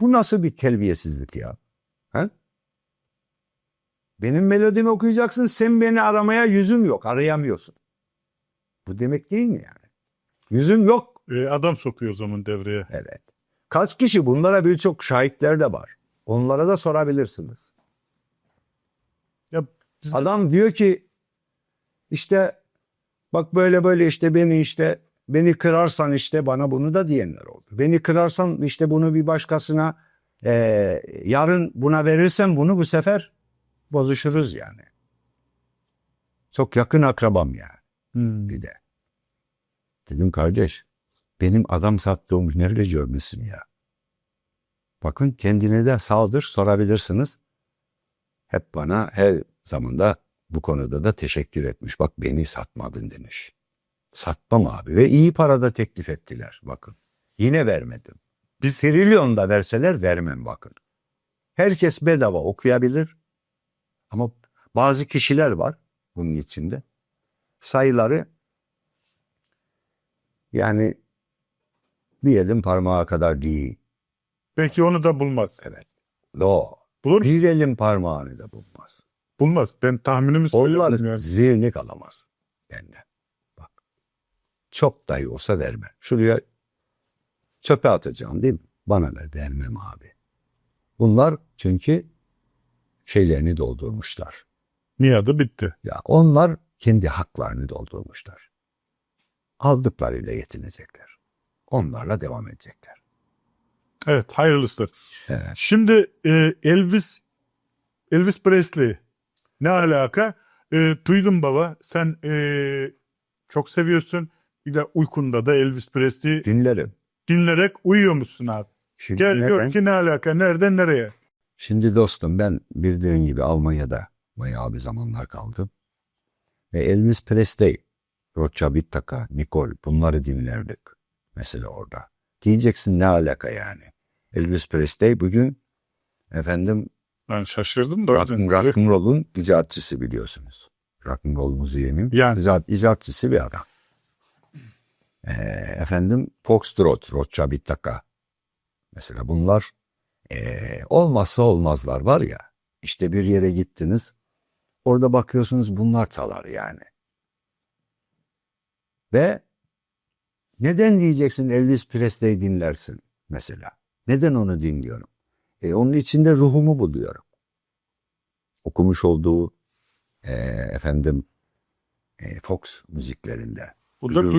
Bu nasıl bir terbiyesizlik ya? He? Benim melodimi okuyacaksın, sen beni aramaya yüzüm yok, arayamıyorsun. Bu demek değil mi yani? Yüzüm yok. E, adam sokuyor o zaman devreye. Evet. Kaç kişi? Bunlara birçok şahitler de var. Onlara da sorabilirsiniz. Ya biz- Adam diyor ki işte bak böyle böyle işte beni işte beni kırarsan işte bana bunu da diyenler oldu. Beni kırarsan işte bunu bir başkasına eee, yarın buna verirsen bunu bu sefer bozuşuruz yani. Çok yakın akrabam ya Hmm. bir de. Dedim kardeş benim adam sattığımı nerede görmüşsün ya? Bakın kendine de saldır sorabilirsiniz. Hep bana her zamanda bu konuda da teşekkür etmiş. Bak beni satmadın demiş. Satmam abi ve iyi parada teklif ettiler bakın. Yine vermedim. Bir trilyon da verseler vermem bakın. Herkes bedava okuyabilir. Ama bazı kişiler var bunun içinde. Sayıları yani bir elin parmağı kadar değil. Belki onu da bulmaz. Evet. No. Bulur Bir elin parmağını da bulmaz. bulmaz. Ben tahminimi Onlar söylüyorum yani. zirnik alamaz benden. Çok dahi olsa verme. Şuraya çöpe atacağım değil mi? Bana da vermem abi. Bunlar çünkü şeylerini doldurmuşlar. Niyadı bitti. Ya onlar kendi haklarını doldurmuşlar. Aldıklarıyla yetinecekler. Onlarla devam edecekler. Evet hayırlısı. Evet. Şimdi e, Elvis Elvis Presley ne alaka? E, duydum baba sen e, çok seviyorsun. Bir de uykunda da Elvis Presley Dinlerim. dinlerek uyuyormuşsun abi. Şimdi, Gel neden? gör ki ne alaka nereden nereye? Şimdi dostum ben bildiğin gibi Almanya'da bayağı bir zamanlar kaldım. Ve Elvis Presley, Rocha Bittaka, Nicole bunları dinlerdik. Mesela orada. Diyeceksin ne alaka yani. Elvis Presley bugün efendim Ben şaşırdım da. rock, rock'n'roll'un icatçısı biliyorsunuz. Rock'n'roll müziğinin Yani. icat, icatçısı bir adam. Ee, efendim Foxtrot, Rocha Bittaka. Mesela bunlar ee, olmazsa olmazlar var ya. İşte bir yere gittiniz. Orada bakıyorsunuz bunlar çalar yani. Ve neden diyeceksin Elvis Presley dinlersin mesela? Neden onu dinliyorum? E, onun içinde ruhumu buluyorum. Okumuş olduğu e, efendim e, Fox müziklerinde. Bu da